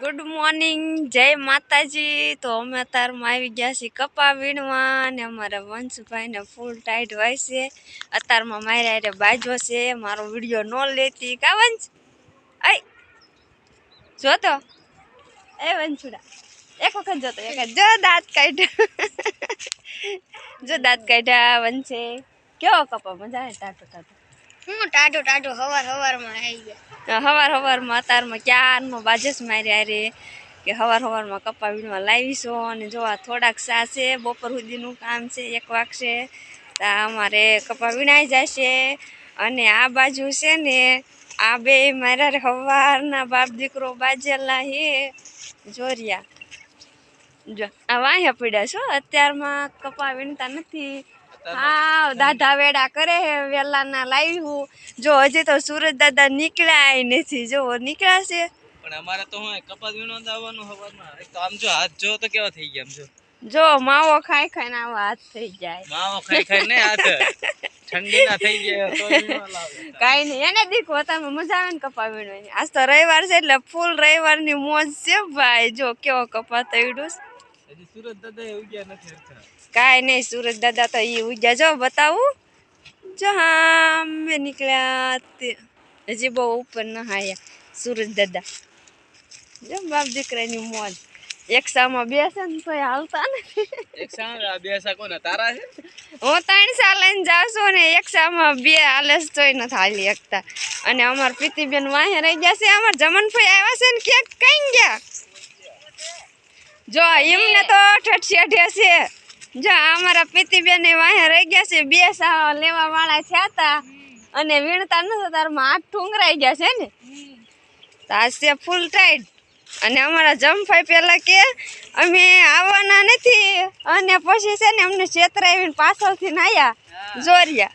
Good morning જય માતાજી. તો અમે અત્યારમાં આવી ગયા છીએ કપા વીણવા ને અમારા વંશભાઈને ફૂલ ટાઈટ હોય છે. અત્યારમાં મારે અરે બાજો છે. મારો વીડિયો ન લેતી. કા વંશ? આય જોતો એ વંશુડા, એક વખત જોતો એક જો દાંત કાઢ્યા. જો દાંત કાઢ્યા, વંશે. કેવો કપા? મજા આવે? ટાટો ટાટો. હું ટાઢો ટાઢો હવાર હવારમાં આવી ગયા. હવાર હવારમાં અતારમાં ક્યારમાં બાજસ માર્યા રે કે હવાર હવારમાં કપા વીણવા લાવીશું અને જો આ થોડાક સા છે, બપોર સુધીનું કામ છે, એક વાગશે તો અમારે કપા વીણાઈ જશે. અને આ બાજુ છે ને, આ બે મારા હવારના બાપ દીકરો બાજેલા હે જોરિયા જો, આ વાહ્યા પડ્યા છો, અત્યારમાં કપા વીણતા નથી. હા દાદા વેડા કરે હે વેલાના લાવ્યું જો હજી તો સુરજ દાદા નીકળ્યા નથી. જો નીકળ્યા છે પણ અમારે તો હું કપાસ વીણો જવાનું હવારમાં. એક તો આમ જો હાથ જો તો કેવા થઈ ગયા આમ જો. જો માવો ખાઈ ખાઈને આવા હાથ થઈ જાય. માવો ખાઈ ખાઈ ને હાથ. ઠંડી ના થઈ ગયા તો વીણવા નહીં એને દીખો તમે મજા આવે ને કપા વીણવાની. આજ તો રવિવાર છે એટલે ફૂલ રવિવારની મોજ છે ભાઈ. જો કેવો કપા તૈડું હજી સુરત દાદા એવું ગયા નથી. કાંઈ નહીં સુરજ દાદા તો એ ઉગ્યા. જો બતાવું. જો હા મેં નીકળ્યા હજી બહુ ઉપર નહાયા સુરજ દાદા. જો બાપ દીકરાની મોજ. એક સામાં બેસે ને તો હાલતા ને એક સામે બેસા કોના તારા છે? હું ત્રણ સાલ લઈને જાઉં છું ને એક સામાં બે હાલે તોય નથી હાલી શકતા. અને અમાર પ્રીતિબેન વાહે રહી ગયા છે અમાર જમનભાઈ આવ્યા છે ને ક્યાંક કઈ ગયા. જો એમને તો ઠઠિયાઠે છે. જો અમારા પ્રીતિબેન વાહે રહી ગયા છે બે સા લેવા વાળા થયા હતા અને વીણતા નથી તારમાં હાથ ઠુંગરાઈ ગયા છે ને. તો છે ફૂલ ટાઈટ અને અમારા જમફાઈ પહેલાં કે અમે આવવાના નથી. અને પછી છે ને અમને છેતરાવીને પાછળથી નાયા જોરિયા.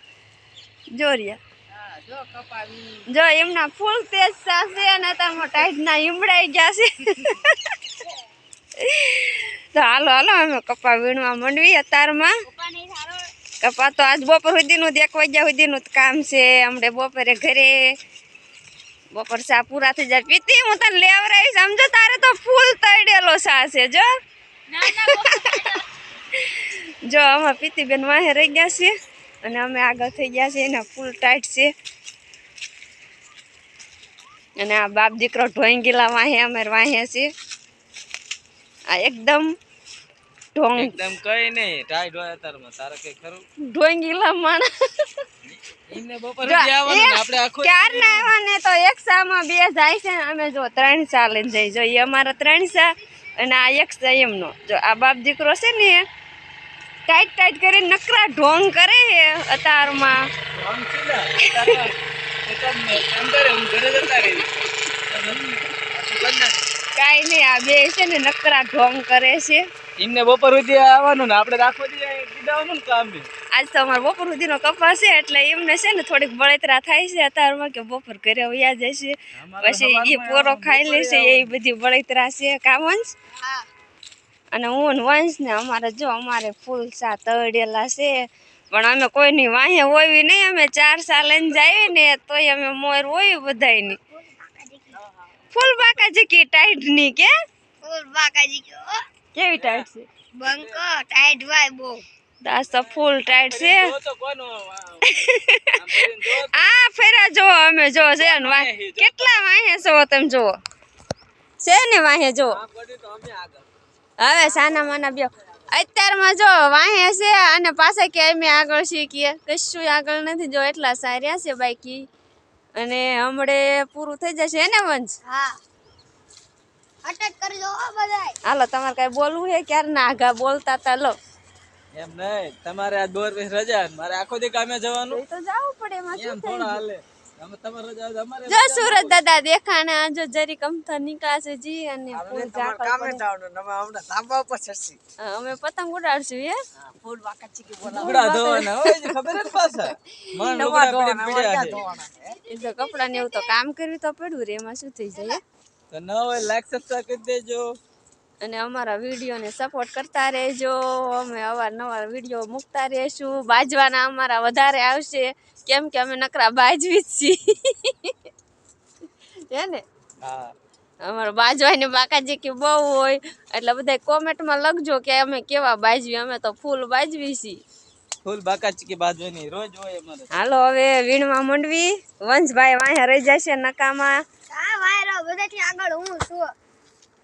જોરિયા. જો એમના ફૂલ તેજ સાસે અને તારમાં ટાઈટના ઈમડાઈ ગયા છે. તો હાલો હાલો અમે કપા વીણવા માંડવી અત્યારમાં. કપા તો આજ બપોર સુધીનું જ એક વાગ્યા સુધીનું કામ છે. હમણે બપોરે ઘરે બપોર ચા પૂરા થઈ જાય. પીતી હું તને લેવરાઈ સમજો તારે તો ફૂલ તળેલો સા છે જો. જો અમે પીતી બેન વાહે રહી ગયા છે અને અમે આગળ થઈ ગયા છીએ. એના ફૂલ ટાઈટ છે. અને આ બાપ દીકરો ઢોંગીલા વાહે અમે વાહે છે. આ એકદમ ઢોંગ. એકદમ કઈ નહીં ટાઈ હોય અત્યારમાં તારે કઈ ખરું? ઢોંગીલા માણસ. એમને બપોર આવવાનું આપણે આખો ને તો એક સામાં બે જાય છે ને અમે જો ત્રણ સા લઈને જઈ જો એ અમારા ત્રણ સા અને આ એક સા એમનો. જો આ બાપ દીકરો છે ને ટાઈટ ટાઈટ કરી નકરા ઢોંગ કરે છે અતારમાં. આમ સીધા. તારા અંદર ઘરે જતા રહી. કાંઈ નહીં આ બે છે ને નકરા ઢોંગ કરે છે. એમને બપોર સુધી આવવાનું ને આપણે રાખો દીધાવાનું ને કામ આજ તો અમારે બપોર સુધીનો કપાસ છે એટલે એમને છે ને થોડીક બળતરા થાય છે અત્યારમાં કે બપોર ઘરે વયા જશે પછી એ પોરો ખાઈ લેશે એ બધી બળતરા છે કામંશ હા. અને હું ને વંશ ને અમારે જો અમારે ફૂલ સા તળેલા છે. પણ અમે કોઈની વાહે હોવી નહીં અમે ચાર સાલ લઈને જઈએ ને તોય અમે મોર હોય બધાયની. ફૂલ બાકા કે ટાઈટની કે? ફૂલ બાકાજી કે કેવી ટાઈટ છે? બંકો ટાઈટ ભાઈ બહુ. દાસ તો ફૂલ ટાઈટ છે. જો જો આ ફેરા જો અમે જો છે ને વાહે. કેટલા વાહે છો તમે જુઓ છે ને વાહે જો આ પડી તો અમે આગળ. હવે સાના માના બ્યો અત્યારમાં જો વાહે છે અને પાસે કે અમે આગળ શીખીએ કશું આગળ નથી. જો એટલા સાર્યા છે બાકી. અને હમણે પૂરું થઈ જશે ને વંશ? હા. અટેક કરી દો બધાય. હાલો તમારે કઈ બોલવું હે? ક્યારે ના બોલતા તા લો. એમ નહીં તમારે આજ બોર રજા મારે આખો દી કામે જવાનું. તો જવું પડે એમાં શું થઈ અમે હોય જો સુરત દાદા દેખાણે આજો જરી કમથર નીકળશે જી અને ફૂલ ઝાકળ પડે. હા, અમે પતંગ ઉડાડશું હે? લુગડા ધોવાના. હોય છે, ખબર જ પાછા. મણ લુગડા પડીને પડ્યા છે. એ તો કપડા ને એવું તો કામ કરવી તો પડ્યું રે એમાં શું થઈ જાય? તો ન હોય લાઈક સબસ્ક્રાઇબ કરી દેજો. અને અમારા વિડીયોને સપોર્ટ કરતા રહેજો. અમે અવારનવાર વીડિયો મૂકતા રહેશું. બાજવાના અમારા વધારે આવશે. કેમ કે અમે નકરા બાજવી જ છીએ. હે ને? અમારા બાજવાની બાકાજી કે બહુ હોય. એટલે બધા કોમેન્ટમાં લખજો કે અમે કેવા બાજવી? અમે તો ફૂલ બાજવી છીએ. ફૂલ બાકા ચીકી બાજવાની રોજ હોય અમારે. હાલો હવે વીણવા મંડવી. વંશભાઈ વાંહે રહી જશે નકામાં. આ વાયરો બધાથી આગળ હું છું.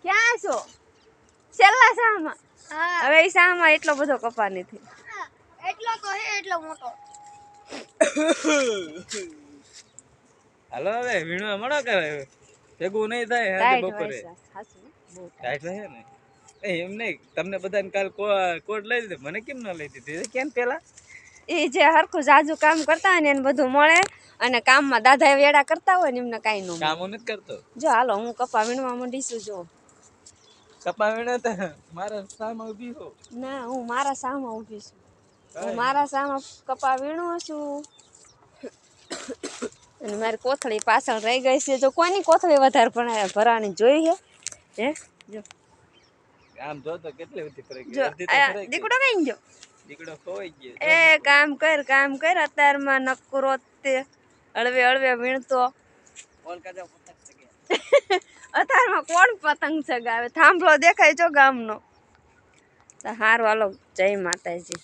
ક્યાં છો? છેલ્લા સામાં હવે એ સામાં એટલો બધો કપા નથી. એટલો તો હે એટલો મોટો. હાલો હવે વીણવા મળો કે ભેગું નહીં થાય આજે બપોરે. ટાઈટ રહે ને? એમ નહીં તમને બધાને કાલ કોડ લઈ દીધી મને કેમ ન લઈ દીધી? કેમ પેલા? એ જે હરખું જાજુ કામ કરતા હોય ને એને બધું મળે અને કામમાં દાદા વેડા કરતા હોય ને એમને કાંઈ ન કામ નથી કરતો? જો હાલો હું કપા વીણવા માંડીશું જો. કપા વીણે તો મારા સામા ઊભી હો. ના હું મારા સામે ઊભી છું. હું મારા સામે કપા વીણું છું. અને મારી કોથળી પાછળ રહી ગઈ છે. જો કોની કોથળી વધારે પણ ભરાણી જોઈ છે? હે? જો. આમ જો તો કેટલી બધી ફરાઈ ગઈ. દીકડો કઈ ગયો દીકડો ખોવાઈ ગયો. એ કામ કર કામ કર. અત્યારમાં નકરો તે હળવે હળવે વીણતો. ફોન કાજા ચગે અત્યારમાં કોણ પતંગ ચગાવે? થાંભલો દેખાય જો ગામનો. તો હારું હાલો જય માતાજી.